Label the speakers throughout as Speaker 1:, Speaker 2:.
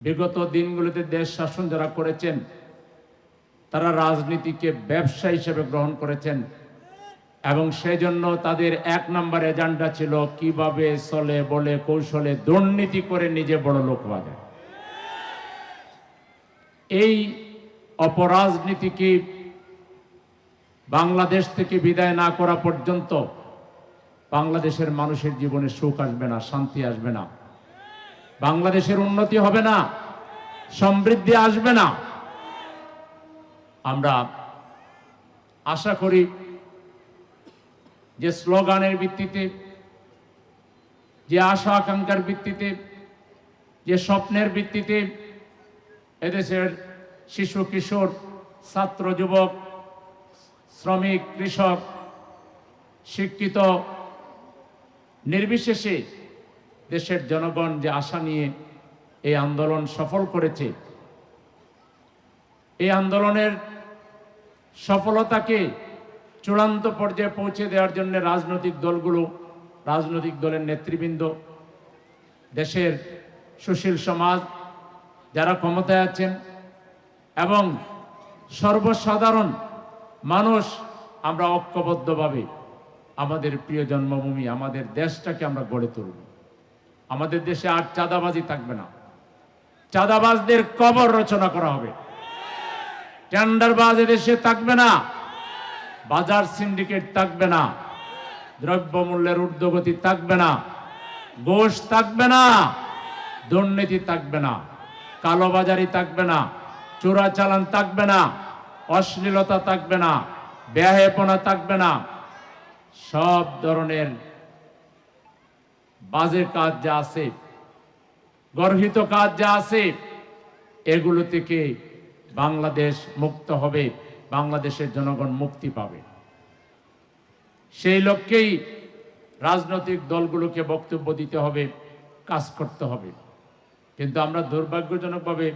Speaker 1: বিগত দিনগুলোতে দেশ শাসন যারা করেছেন, তারা রাজনীতিকে ব্যবসা হিসেবে গ্রহণ করেছেন। এবং সেজন্য তাদের এক নম্বর এজেন্ডা ছিল কীভাবে চলে, বলে, কৌশলে দুর্নীতি করে নিজে বড় লোক যায়। এই অপরাজনীতিকে বাংলাদেশ থেকে বিদায় না করা পর্যন্ত বাংলাদেশের মানুষের জীবনে সুখ আসবে না, শান্তি আসবে না? বাংলাদেশের উন্নতি হবে না, সমৃদ্ধি আসবে না। আমরা আশা করি যে স্লোগানের ভিত্তিতে, যে আশা আকাঙ্ক্ষার ভিত্তিতে, যে স্বপ্নের ভিত্তিতে এদেশের শিশু, কিশোর, ছাত্র, যুবক, শ্রমিক, কৃষক, শিক্ষিত, নির্বিশেষে দেশের জনগণ যে আশা নিয়ে এই আন্দোলন সফল করেছে, এই আন্দোলনের সফলতাকে চূড়ান্ত পর্যায়ে পৌঁছে দেওয়ার জন্য রাজনৈতিক দলগুলো, রাজনৈতিক দলের নেতৃবৃন্দ, দেশের সুশীল সমাজ যারা ক্ষমতায় আছেন এবং সর্বসাধারণ মানুষ আমরা ঐক্যবদ্ধভাবে আমাদের প্রিয় জন্মভূমি, আমাদের দেশটাকে আমরা গড়ে তুলব। আমাদের দেশে আর চাঁদাবাজি থাকবে না চাঁদাবাজদের কবর রচনা করা হবে টেন্ডারবাজ দেশে থাকবে না বাজার সিন্ডিকেট থাকবে না দ্রব্যমূল্যের ঊর্ধ্বগতি থাকবে না ঘোষ থাকবে না দুর্নীতি থাকবে না কালোবাজারি থাকবে না চোরাচালান থাকবে না অশ্লীলতা থাকবে না ব্যয়াপনা থাকবে না সব ধরনের বাজে কাজ যা আছে, গর্হিত কাজ যা আছে, এগুলো থেকে বাংলাদেশ মুক্ত হবে, বাংলাদেশের জনগণ মুক্তি পাবে। সেই লক্ষ্যেই রাজনৈতিক দলগুলোকে বক্তব্য দিতে হবে, কাজ করতে হবে। কিন্তু আমরা দুর্ভাগ্যজনকভাবে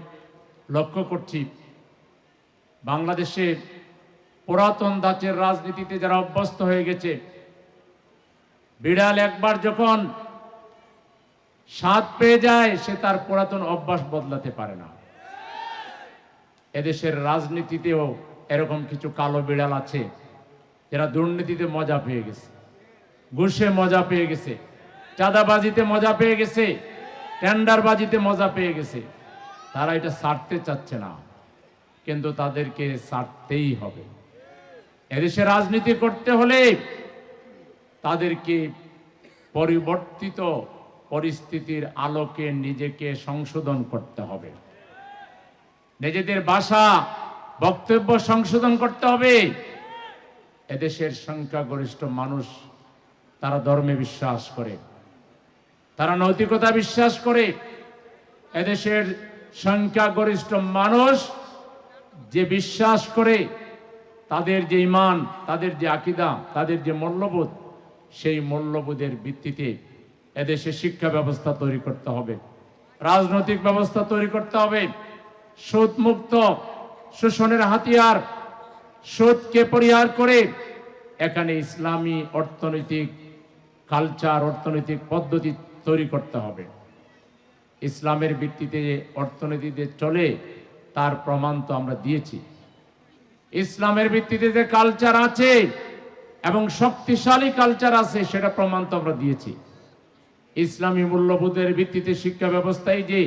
Speaker 1: লক্ষ্য করছি বাংলাদেশে পুরাতন ধাঁচের রাজনীতিতে যারা অভ্যস্ত হয়ে গেছে, বিড়াল একবার যখন স্বাদ পেয়ে যায়, সে তার পুরাতন অভ্যাস বদলাতে পারে না। এদেশের রাজনীতিতেও এরকম কিছু কালো বিড়াল আছে, যারা দুর্নীতিতে মজা পেয়ে গেছে, ঘুষে মজা পেয়ে গেছে, চাঁদাবাজিতে মজা পেয়ে গেছে, টেন্ডারবাজিতে মজা পেয়ে গেছে। তারা এটা ছাড়তে চাচ্ছে না, কিন্তু তাদেরকে ছাড়তেই হবে। এদেশে রাজনীতি করতে হলে তাদেরকে পরিবর্তিত পরিস্থিতির আলোকে নিজেকে সংশোধন করতে হবে। নিজেদের ভাষা, বক্তব্য সংশোধন করতে হবে। এদেশের সংখ্যাগরিষ্ঠ মানুষ, তারা ধর্মে বিশ্বাস করে। তারা নৈতিকতা বিশ্বাস করে। এদেশের সংখ্যাগরিষ্ঠ মানুষ যে বিশ্বাস করে, তাদের যে ইমান তাদের যে আকিদা, তাদের যে মূল্যবোধ, সেই মূল্যবোধের ভিত্তিতে এদেশে শিক্ষা ব্যবস্থা তৈরি করতে হবে, রাজনৈতিক ব্যবস্থা তৈরি করতে হবে। সুদ মুক্ত শোষণের হাতিয়ার, সুদকে পরিহার করে এখানে ইসলামী অর্থনৈতিক কালচার, অর্থনৈতিক পদ্ধতি তৈরি করতে হবে। ইসলামের ভিত্তিতে অর্থনীতিতে চলে, তার প্রমাণ তো আমরা দিয়েছি। ইসলামের ভিত্তিতে যে কালচার আছে এবং শক্তিশালী কালচার আছে, সেটা প্রমাণ তো আমরা দিয়েছি। ইসলামী মূল্যবোধের ভিত্তিতে শিক্ষা ব্যবস্থায় যে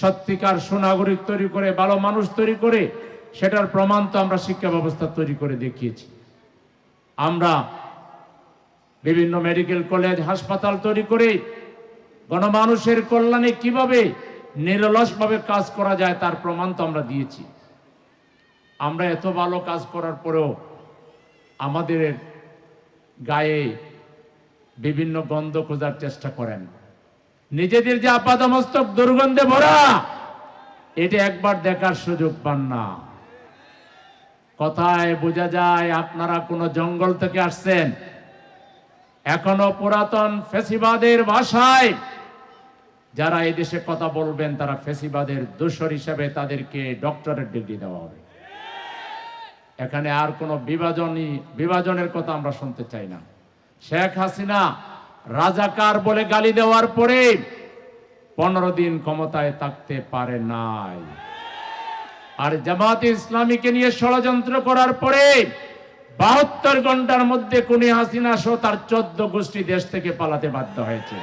Speaker 1: সত্যিকার সুনাগরিক তৈরি করে, ভালো মানুষ তৈরি করে, সেটার প্রমাণ তো আমরা শিক্ষা ব্যবস্থা তৈরি করে দেখিয়েছি। আমরা বিভিন্ন মেডিকেল কলেজ, হাসপাতাল তৈরি করে গণমানুষের কল্যাণে কীভাবে নিরলসভাবে কাজ করা যায় তার প্রমাণ তো আমরা দিয়েছি। আমরা এত ভালো কাজ করার পরেও আমাদের গায়ে বিভিন্ন গন্ধ খোঁজার চেষ্টা করেন। নিজেদের যে আপাদমস্তক দুর্গন্ধে ভরা, এটা একবার দেখার সুযোগ পান না। কথায় বোঝা যায়, আপনারা কোনো জঙ্গল থেকে আসছেন। এখনও পুরাতন ফেসিবাদের ভাষায় যারা এই দেশে কথা বলবেন, তারা ফেসিবাদের দোষর হিসেবে তাদেরকে ডক্টরেট ডিগ্রি দেওয়া হবে। এখানে আর কোনো বিভাজনই, বিভাজনের কথা আমরা শুনতে চাই না। শেখ হাসিনা রাজাকার বলে গালি দেওয়ার পরে পনেরো দিন ক্ষমতায় থাকতে পারে নাই। আর জামাত ইসলামীকে নিয়ে ষড়যন্ত্র করার পরে বাহাত্তর ঘণ্টার মধ্যে কোনি হাসিনা সহ তার চোদ্দ গোষ্ঠী দেশ থেকে পালাতে বাধ্য হয়েছে।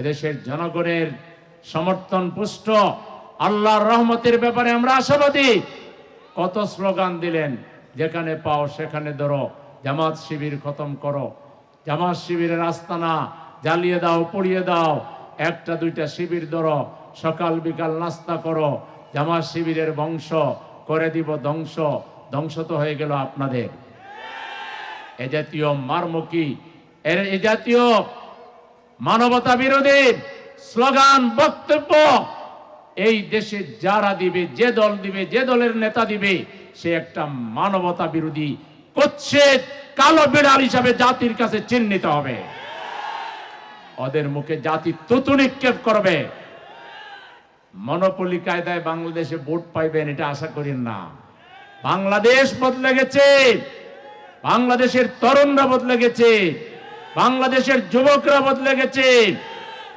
Speaker 1: এদেশের জনগণের সমর্থন পুষ্ট, আল্লাহর রহমতের ব্যাপারে আমরা আশাবাদী। কত স্লোগান দিলেন, যেখানে পাও সেখানে ধরো। জামাত শিবির খতম করো। জামাত শিবিরের আস্তানা জ্বালিয়ে দাও, পুড়িয়ে দাও। একটা, দুইটা শিবির ধরো। সকাল বিকাল নাস্তা করো। জামাত শিবিরের বংশ করে দিব ধ্বংস। ধ্বংস তো হয়ে গেল আপনাদের। এ জাতীয় মারমুখী, এর এ জাতীয় মানবতা বিরোধী স্লোগান, বক্তব্য, এই দেশে যারা দিবে, যে দল দিবে, যে দলের নেতা দিবে, সে একটা মানবতা বিরোধী করছে কালো বিড়াল হিসাবে জাতির কাছে চিহ্নিত হবে। ওদের মুখে জাতি তুতু নিক্ষেপ করবে। মনোপলি কায়দায় বাংলাদেশে ভোট পাইবেন, এটা আশা করেন না। বাংলাদেশ বদলে গেছে। বাংলাদেশের তরুণরা বদলে গেছে। বাংলাদেশের যুবকরা বদলে গেছে।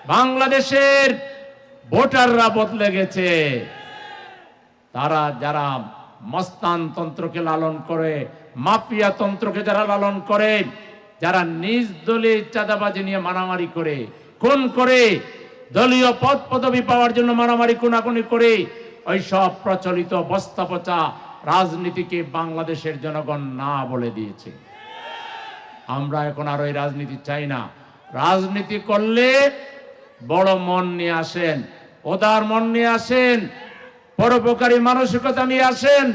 Speaker 1: বাংলাদেশের ভোটাররা বদলে গেছে। তারা যারা মস্তান তন্ত্রকে লালন করে মাফিয়া তন্ত্রকে যারা লালন করে, যারা নিজ দলে চাঁদাবাজি নিয়ে মারামারি করে, খুন করে, দলীয় পদ পদবি পাওয়ার জন্য মারামারি কোনাকুনি করে, ওই সব প্রচলিত বস্তা পচা রাজনীতিকে বাংলাদেশের জনগণ না বলে দিয়েছে। আমরা এখন আর ওই রাজনীতি চাই না। রাজনীতি করলে বড় মন নিয়ে আসেন ওদার মন নিয়ে আসেন, পরোপকারী মানসিকতা নিয়ে আসেন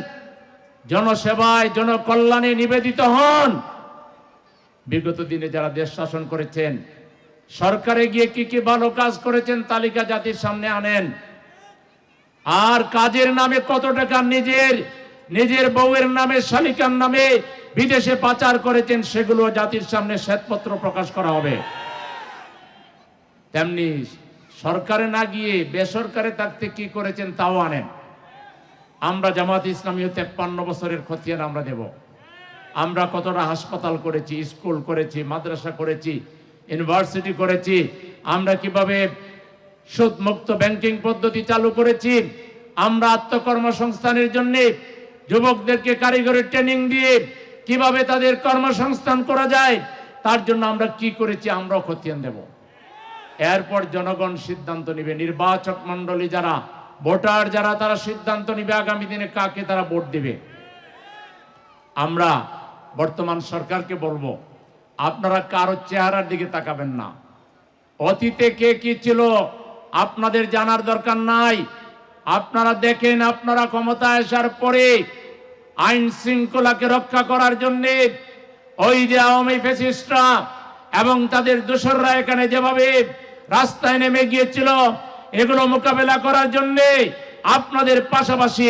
Speaker 1: জনসেবায় জনকল্যাণে নিবেদিত হন। বিগত দিনে যারা দেশ শাসন করেছেন, সরকারে গিয়ে কি কি ভালো কাজ করেছেন তালিকা জাতির সামনে আনেন। আর কাজের নামে কত টাকা নিজের নিজের বউয়ের নামে, শালিকার নামে বিদেশে পাচার করেছেন, সেগুলো জাতির সামনে শ্বেতপত্র প্রকাশ করা হবে। তেমনি সরকারে না গিয়ে বেসরকারে থাকতে কি করেছেন তাও আনেন। আমরা জামাত ইসলামী তেপ্পান্ন বছরের খতিয়ান আমরা দেব। আমরা কতটা হাসপাতাল করেছি, স্কুল করেছি, মাদ্রাসা করেছি, ইউনিভার্সিটি করেছি, আমরা কীভাবে সুদ মুক্ত ব্যাংকিং পদ্ধতি চালু করেছি, আমরা আত্মকর্মসংস্থানের জন্য যুবকদেরকে কারিগরি ট্রেনিং দিয়ে কীভাবে তাদের কর্মসংস্থান করা যায়, তার জন্য আমরা কি করেছি আমরাও খতিয়ান দেব। এরপর জনগণ সিদ্ধান্ত নিবে, নির্বাচক মন্ডলী যারা ভোটার যারা, তারা সিদ্ধান্ত নিবে আগামী দিনে কাকে তারা ভোট দিবে। আমরা বর্তমান সরকারকে বলব, আপনারা কারও চেহারার দিকে তাকাবেন না। অতীতে কে কি ছিল আপনাদের জানার দরকার নাই। আপনারা দেখেন, আপনারা ক্ষমতায় আসার পরে আইন শৃঙ্খলাকে রক্ষা করার জন্য ওই যে আওয়ামী ফেসিস্টরা এবং তাদের দোসররা এখানে যেভাবে রাস্তায় নেমে গিয়েছিল এগুলো মোকাবেলা করার জন্য আপনাদের পাশাপাশি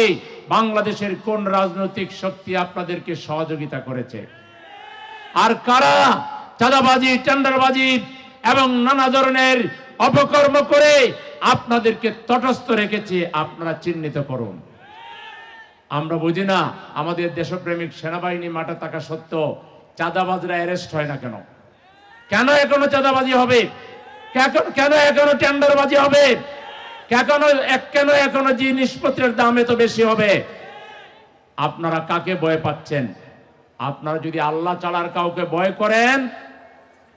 Speaker 1: বাংলাদেশের কোন রাজনৈতিক শক্তি আপনাদেরকে সহযোগিতা করেছে? আর কারা চাঁদাবাজি, টেন্ডারবাজি এবং নানা ধরনের অপকর্ম করে আপনাদেরকে তটস্থ রেখেছে, আপনারা চিহ্নিত করুন। আমরা বুঝি না, আমাদের দেশপ্রেমিক সেনাবাহিনী মাঠে থাকা সত্ত্বেও চাঁদাবাজরা অ্যারেস্ট হয় না কেন? কেন এখনও চাঁদাবাজি হবে? কেন এখনও টেন্ডারবাজি হবে? এক- কেন এখনও জিনিসপত্রের দাম এত বেশি হবে? আপনারা কাকে ভয় পাচ্ছেন? আপনারা যদি আল্লাহ ছাড়ার কাউকে ভয় করেন,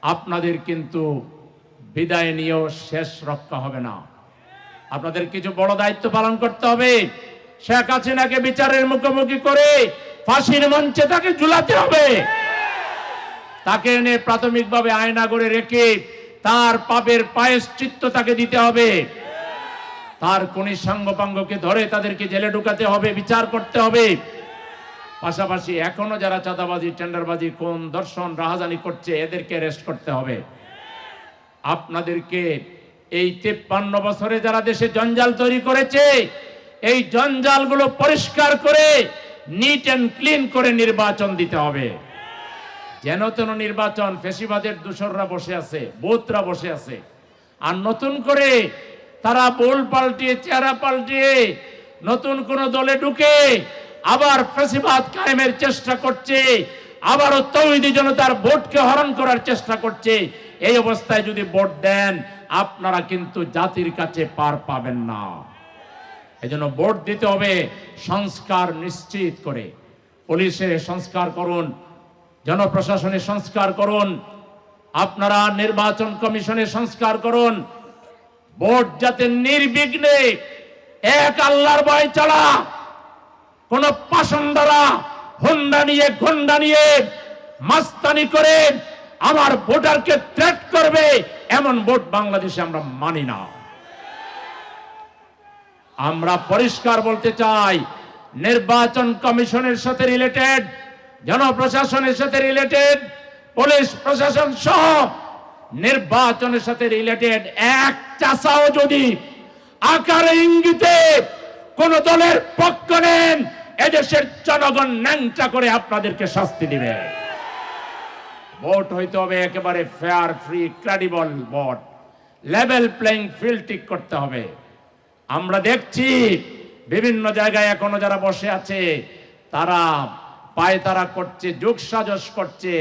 Speaker 1: আপনাদের কিন্তু বিদায় নিয়েও শেষ রক্ষা হবে না। আপনাদের কিছু বড় দায়িত্ব পালন করতে হবে। শেখ হাসিনাকে বিচারের মুখোমুখি করে ফাঁসির মঞ্চে তাকে ঝুলাতে হবে। তাকে এনে প্রাথমিকভাবে আয়না করে রেখে তার পাপের পায়েশ্চিত্ত তাকে দিতে হবে। তার কোন সাঙ্গপাঙ্গকে ধরে তাদেরকে জেলে ঢুকাতে হবে, বিচার করতে হবে। পাশাপাশি এখনও যারা চাঁদাবাজি, টেন্ডারবাজি কোন দর্শন রাহাজানি করছে, এদেরকে অ্যারেস্ট করতে হবে। আপনাদেরকে এই তেপ্পান্ন বছরে যারা দেশে জঞ্জাল তৈরি করেছে, এই জঞ্জালগুলো পরিষ্কার করে নিট অ্যান্ড ক্লিন করে নির্বাচন দিতে হবে। যেন তেন নির্বাচন ফেসিবাদের দূষররা বসে আছে বোধরা বসে আছে। আর নতুন করে তারা বোল পাল্টিয়ে, চেহারা পাল্টিয়ে নতুন কোন দলে ঢুকে আবার ফেসিবাদ কায়েমের চেষ্টা করছে, আবারও তৌহিদি জনতার ভোটকে হরণ করার চেষ্টা করছে। এই অবস্থায় যদি ভোট দেন, আপনারা কিন্তু জাতির কাছে পার পাবেন না। এজন্য ভোট দিতে হবে, সংস্কার নিশ্চিত করে। পুলিশে সংস্কার করুন, জনপ্রশাসনে সংস্কার করুন, আপনারা নির্বাচন কমিশনে সংস্কার করুন ভোট যাতে নির্বিঘ্নে এক আল্লাহর ভয় ছাড়া, কোন পাষণ্ডরা হুন্ডা নিয়ে ঘন্ডা নিয়ে মাস্তানি করে আমার ভোটারকে থ্রেট করবে, এমন ভোট বাংলাদেশে আমরা মানি না। আমরা পরিষ্কার বলতে চাই, নির্বাচন কমিশনের সাথে রিলেটেড জনপ্রশাসনের সাথে রিলেটেড পুলিশ প্রশাসন সহ নির্বাচনের সাথে রিলেটেড এক চাষাও যদি, আকারে ইঙ্গিতে কোন দলের পক্ষ নেন, এদেশের জনগণ ন্যাংটা করে আপনাদেরকে শাস্তি দিবে। ভোট হইতে হবে একেবারে fair free credible vote. Level playing field ঠিক করতে হবে। আমরা দেখছি বিভিন্ন জায়গায় এখনও যারা বসে আছে, তারা পায়ে তারা করছে, যোগ সাজস করছে।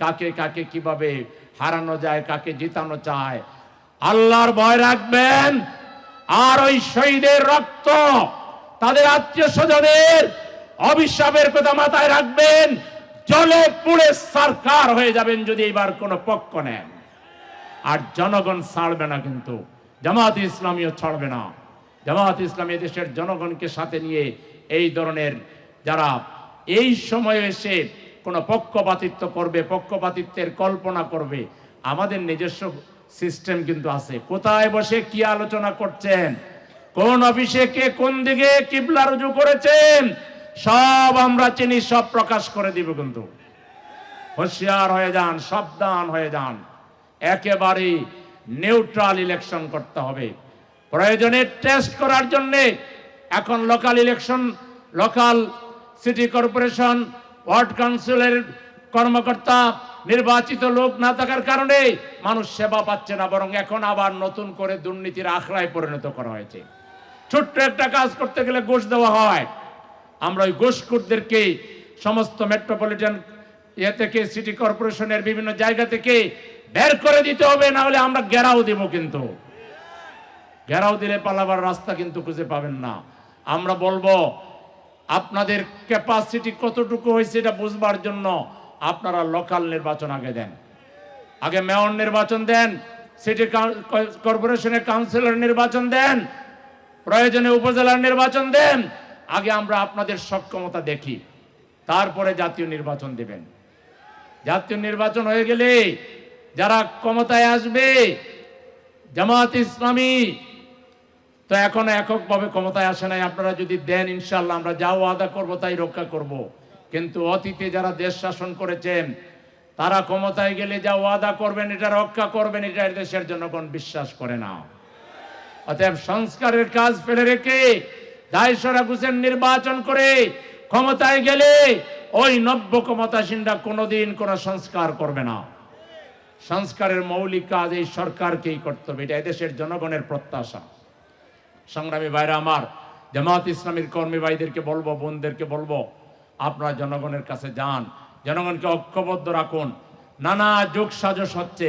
Speaker 1: কাকে কাকে কীভাবে হারানো যায়, কাকে জিতানো চায় আল্লাহর ভয় রাখবেন। আর ওই শহীদের রক্ত তাদের আত্মীয় স্বজনের অভিশাপের কথা মাথায় রাখবেন। জলে পুড়ে সরকার হয়ে যাবেন যদি এবার কোনো পক্ষ নেন আর জনগণ ছাড়বে না কিন্তু জামাত ইসলামীও ছাড়বে না। জামাত ইসলামী দেশের জনগণকে সাথে নিয়ে এই ধরনের যারা এই সময়ে এসে কোনো পক্ষপাতিত্ব করবে, পক্ষপাতিত্বের কল্পনা করবে। আমাদের নিজস্ব সিস্টেম কিন্তু আছে। কোথায় বসে কি আলোচনা করছেন? কোন অফিসে কে কোন দিকে কিবলা রুজু করেছেন? সব আমরা চিনি, সব প্রকাশ করে দিব কিন্তু। হুঁশিয়ার হয়ে যান, সাবধান হয়ে যান। একেবারে নিউট্রাল ইলেকশন করতে হবে। প্রয়োজনে টেস্ট করার জন্য এখন local election local city corporation ward কাউন্সিলের কর্মকর্তা, নির্বাচিত লোক না থাকার কারণে মানুষ সেবা পাচ্ছে না, বরং এখন আবার নতুন করে দুর্নীতির আখড়ায় পরিণত করা হয়েছে। ছোট্ট একটা কাজ করতে গেলে ঘুষ দেওয়া হয়। আমরা ওই ঘুষখোরদেরকে সমস্ত মেট্রোপলিটন ইয়ে থেকে সিটি কর্পোরেশনের বিভিন্ন জায়গা থেকে বের করে দিতে হবে, না হলে আমরা ঘেরাও দেব কিন্তু। ঘেরাও দিলে পালাবার রাস্তা কিন্তু খুঁজে পাবেন না। আমরা বলব আপনাদের ক্যাপাসিটি কতটুকু হয়েছে এটা বুঝবার জন্য আপনারা লোকাল নির্বাচন আগে দেন। আগে মেয়র নির্বাচন দেন সিটি কর্পোরেশনের কাউন্সিলর নির্বাচন দেন, প্রয়োজনে উপজেলার নির্বাচন দেন, আগে আমরা আপনাদের সক্ষমতা দেখি, তারপরে জাতীয় নির্বাচন দেবেন। জাতীয় নির্বাচন হয়ে গেলে যারা ক্ষমতায় আসবে, জামাত ইসলামী তো এখনও এককভাবে ক্ষমতায় আসে নাই। আপনারা যদি দেন ইনশাল্লাহ আমরা যা ওয়াদা করব তাই রক্ষা করব। কিন্তু অতীতে যারা দেশ শাসন করেছেন, তারা ক্ষমতায় গেলে যা ওয়াদা করবেন, এটা রক্ষা করবেন, এটা দেশের জনগণ বিশ্বাস করে না। অতএব সংস্কারের কাজ ফেলে রেখে দায়সরা ঘুষের নির্বাচন করে ক্ষমতায় গেলে ওই নব্য ক্ষমতাসীনরা কোনোদিন কোনো সংস্কার করবে না। সংস্কারের মৌলিক কাজ এই সরকারকেই করতে হবে, এটা এদেশের জনগণের প্রত্যাশা। সংগ্রামী ভাইরা আমার জামাত ইসলামীর কর্মী ভাইদেরকে বলব, বোনদেরকে বলব, আপনারা জনগণের কাছে যান, জনগণকে ঐক্যবদ্ধ রাখুন, নানা যোগ সাজস হচ্ছে,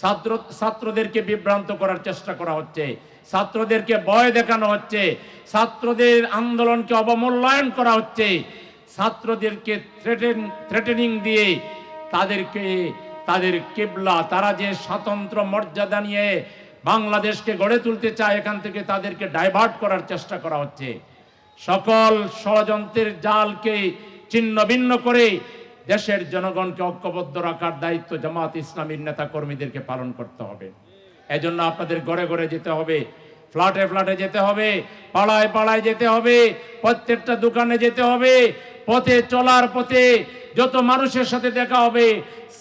Speaker 1: ছাত্র, ছাত্রদেরকে বিভ্রান্ত করার চেষ্টা করা হচ্ছে, ছাত্রদেরকে ভয় দেখানো হচ্ছে, ছাত্রদের আন্দোলনকে অবমূল্যায়ন করা হচ্ছে, ছাত্রদেরকে থ্রেটেন থ্রেটেনিং দিয়ে তাদেরকে, তাদের কেবলা, তারা যে স্বতন্ত্র মর্যাদা নিয়ে বাংলাদেশকে গড়ে তুলতে চায়, এখান থেকে তাদেরকে ডাইভার্ট করার চেষ্টা করা হচ্ছে। সকল ষড়যন্ত্রের জালকে ছিন্ন ভিন্ন করে দেশের জনগণকে ঐক্যবদ্ধ রাখার দায়িত্ব জামাত ইসলামীর নেতা কর্মীদেরকে পালন করতে হবে। এজন্য আপনাদের ঘরে ঘরে যেতে হবে, ফ্ল্যাটে ফ্ল্যাটে যেতে হবে, পাড়ায় পাড়ায় যেতে হবে, প্রত্যেকটা দোকানে যেতে হবে, পথে চলার পথে যত মানুষের সাথে দেখা হবে,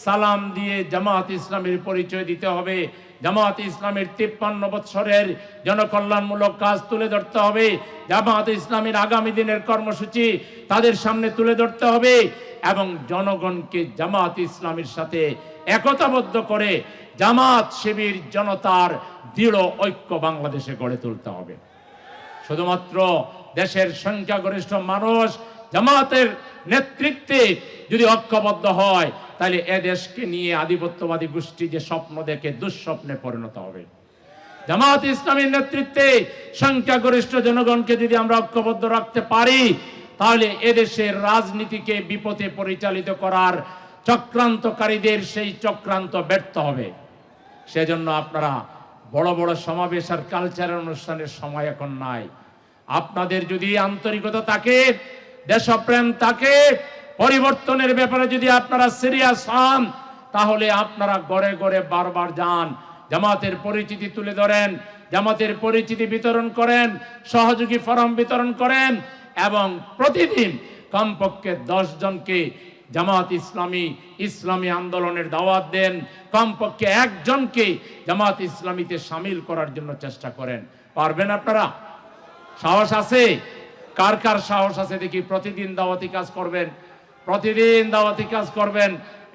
Speaker 1: সালাম দিয়ে জামাত ইসলামের পরিচয় দিতে হবে। জামাত ইসলামের তিপ্পান্ন বৎসরের জনকল্যাণমূলক কাজ তুলে ধরতে হবে। জামাত ইসলামের আগামী দিনের কর্মসূচি তাদের সামনে তুলে ধরতে হবে এবং জনগণকে জামাত ইসলামের সাথে একতাবদ্ধ করে জামাত শিবির জনতার দৃঢ় ঐক্য বাংলাদেশে গড়ে তুলতে হবে। শুধুমাত্র দেশের সংখ্যাগরিষ্ঠ মানুষ জামাতের নেতৃত্বে যদি ঐক্যবদ্ধ হয়, তাহলে এ দেশকে নিয়ে আধিপত্যবাদী গোষ্ঠী যে স্বপ্ন দেখে দুঃস্বপ্নে পরিণত হবে। জামাত ইসলামীর নেতৃত্বে সংখ্যাগরিষ্ঠ জনগণকে যদি আমরা ঐক্যবদ্ধ রাখতে পারি, তাহলে এদেশের রাজনীতিকে বিপথে পরিচালিত করার চক্রান্তকারীদের সেই চক্রান্ত ব্যর্থ হবে। সেজন্য আপনারা বড় বড় সমাবেশ আর কালচারাল অনুষ্ঠানের সময় এখন নাই। আপনাদের যদি আন্তরিকতা থাকে দেশপ্রেম তাকে পরিবর্তনের ব্যাপারে যদি আপনারা সিরিয়াস হন, তাহলে আপনারা গড়ে গড়ে বারবার যান। জামাতের পরিচিতি তুলে ধরেন, জামাতের পরিচিতি বিতরণ করেন, সহযোগী ফরম বিতরণ করেন এবং প্রতিদিন কমপক্ষে জনকে জামাত ইসলামী ইসলামী আন্দোলনের দাওয়াত দেন। কমপক্ষে একজনকে জামাত ইসলামীতে সামিল করার জন্য চেষ্টা করেন। পারবেন আপনারা? সাহস আছে? কার কার সাহস আছে দেখি? প্রতিদিন দাওয়াতি কাজ করবেন। প্রতিদিন দাওয়াতি কাজ করবেন।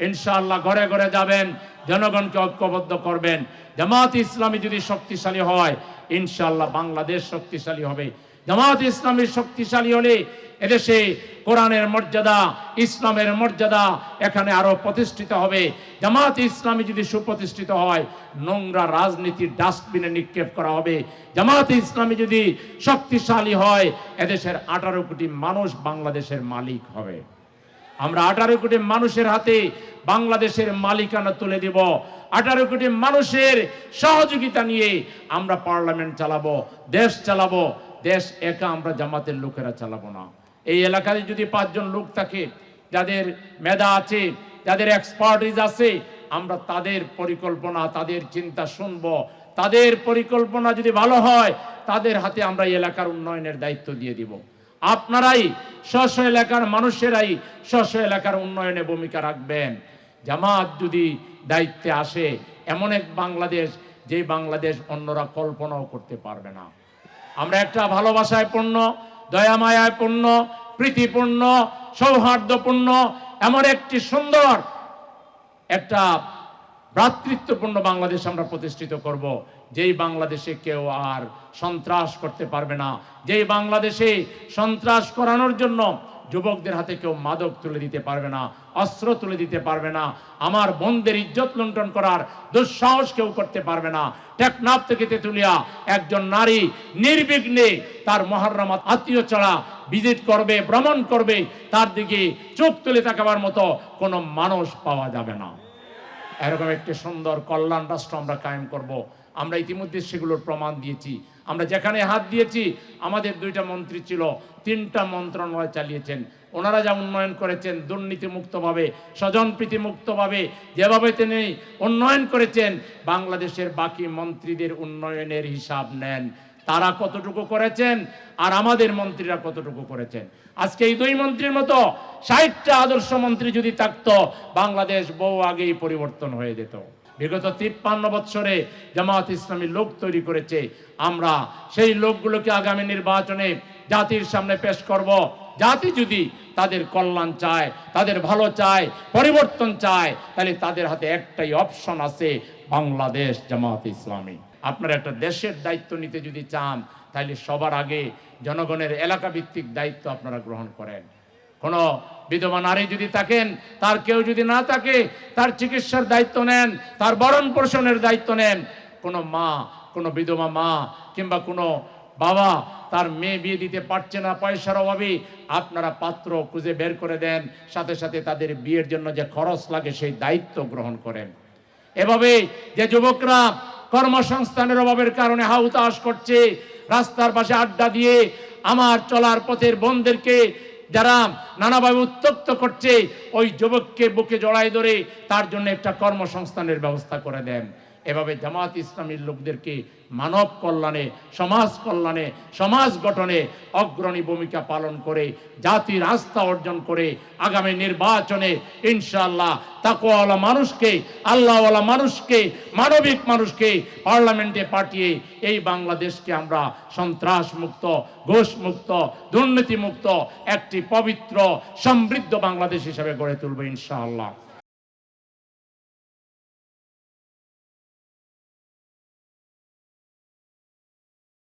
Speaker 1: ইনশাআল্লাহ ঘরে ঘরে যাবেন, জনগণকে ঐক্যবদ্ধ করবেন। জামাত ইসলামী যদি শক্তিশালী হয়, ইনশাআল্লাহ বাংলাদেশ শক্তিশালী হবে। জামাত ইসলামী শক্তিশালী হলে এদেশে কোরআনের মর্যাদা, ইসলামের মর্যাদা এখানে আরও প্রতিষ্ঠিত হবে। জামাত ইসলামী যদি সুপ্রতিষ্ঠিত হয়, নোংরা রাজনীতির ডাস্টবিনে নিক্ষেপ করা হবে। জামাত ইসলামী যদি শক্তিশালী হয়, এদেশের আঠারো কোটি মানুষ বাংলাদেশের মালিক হবে। আমরা আঠারো কোটি মানুষের হাতে বাংলাদেশের মালিকানা তুলে দিব। আঠারো কোটি মানুষের সহযোগিতা নিয়ে আমরা পার্লামেন্ট চালাবো, দেশ চালাবো। দেশ একা আমরা জামাতের লোকেরা চালাবো না। এই এলাকায় যদি পাঁচজন লোক থাকে, যাদের মেধা আছে, যাদের এক্সপার্টিজ আছে, আমরা তাদের পরিকল্পনা, তাদের চিন্তা শুনব। তাদের পরিকল্পনা যদি ভালো হয়, তাদের হাতে আমরা এলাকার উন্নয়নের দায়িত্ব দিয়ে দিব। আপনারাই স্ব এলাকার মানুষেরাই স্ব এলাকার উন্নয়নে ভূমিকা রাখবেন। জামাত যদি দায়িত্বে আসে, এমন এক বাংলাদেশ, যে বাংলাদেশ অন্যরা কল্পনাও করতে পারবে না। আমরা একটা ভালোবাসায় পূর্ণ দয়ামায়ায় পূর্ণ, প্রীতিপূর্ণ, সৌহার্দ্যপূর্ণ, এমন একটি সুন্দর, একটা ভ্রাতৃত্বপূর্ণ বাংলাদেশ আমরা প্রতিষ্ঠিত করব, যেই বাংলাদেশে কেউ আর সন্ত্রাস করতে পারবে না, যেই বাংলাদেশে সন্ত্রাস করানোর জন্য যুবকদের হাতে কেউ মাদক তুলে দিতে পারবে না, অস্ত্র তুলে দিতে পারবে না, আমার বোনদের ইজ্জত লুণ্ঠন করার দুঃসাহস কেউ করতে পারবে না টেকনাফ থেকে তেতুলিয়া একজন নারী নির্বিঘ্নে তার মহারামাত আত্মীয় চড়া ভিজিট করবে, ভ্রমণ করবে, তার দিকে চোখ তুলে তাকাবার মতো কোনো মানুষ পাওয়া যাবে না এরকম একটি সুন্দর কল্যাণ রাষ্ট্র আমরা কায়েম করব। আমরা ইতিমধ্যে সেগুলোর প্রমাণ দিয়েছি। আমরা যেখানে হাত দিয়েছি, আমাদের দুইটা মন্ত্রী ছিল, তিনটা মন্ত্রণালয় চালিয়েছেন। ওনারা যা উন্নয়ন করেছেন দুর্নীতি মুক্তভাবে স্বজনপ্রীতি মুক্তভাবে যেভাবে তিনি উন্নয়ন করেছেন, বাংলাদেশের বাকি মন্ত্রীদের উন্নয়নের হিসাব নেন। তারা কতটুকু করেছেন আর আমাদের মন্ত্রীরা কতটুকু করেছেন? আজকে এই দুই মন্ত্রীর মতো ষাটটা আদর্শ মন্ত্রী যদি থাকতো, বাংলাদেশ বহু আগেই পরিবর্তন হয়ে যেত। বিগত তিপ্পান্ন বৎসরে জামাত ইসলামী লোক তৈরি করেছে। আমরা সেই লোকগুলোকে আগামী নির্বাচনে জাতির সামনে পেশ করব। জাতি যদি তাদের কল্যাণ চায়, তাদের ভালো চায়, পরিবর্তন চায়, তাহলে তাদের হাতে একটাই অপশন আছে, বাংলাদেশ জামাত ইসলামী। আপনারা একটা দেশের দায়িত্ব নিতে যদি চান, তাহলে সবার আগে জনগণের এলাকা ভিত্তিক দায়িত্ব আপনারা গ্রহণ করেন। কোনো বিধবা নারী যদি থাকেন, তার কেউ যদি না থাকে, তার চিকিৎসার দায়িত্ব নেন, তার বরণ পোষণের দায়িত্ব নেন, কোনো মা, কোনো বিধবা মা কিংবা কোনো বাবা তার মেয়ে বিয়ে দিতে পারছে না পয়সার অভাবে, আপনারা পাত্র খুঁজে বের করে দেন, সাথে সাথে তাদের বিয়ের জন্য যে খরচ লাগে সেই দায়িত্ব গ্রহণ করেন। এভাবে যে যুবকরা কর্মসংস্থানের অভাবের কারণে হাউতাস করছে, রাস্তার পাশে আড্ডা দিয়ে আমার চলার পথের বোনদেরকে যারা নানাভাবে উত্তক্ত করছে, ওই যুবককে বুকে জড়াই ধরে তার জন্য একটা কর্মসংস্থানের ব্যবস্থা করে দেন। এভাবে জামাত ইসলামীর লোকদেরকে মানব কল্যাণে, সমাজ কল্যাণে, সমাজ গঠনে অগ্রণী ভূমিকা পালন করে, জাতির আস্থা অর্জন করে আগামী নির্বাচনে ইনশাআল্লাহ তাকওয়ালা মানুষকে, আল্লাহওয়ালা মানুষকে, মানবিক মানুষকে পার্লামেন্টে পাঠিয়ে এই বাংলাদেশকে আমরা সন্ত্রাস মুক্ত ঘোষ মুক্ত দুর্নীতি মুক্ত একটি পবিত্র, সমৃদ্ধ বাংলাদেশ হিসেবে গড়ে তুলব ইনশাআল্লাহ।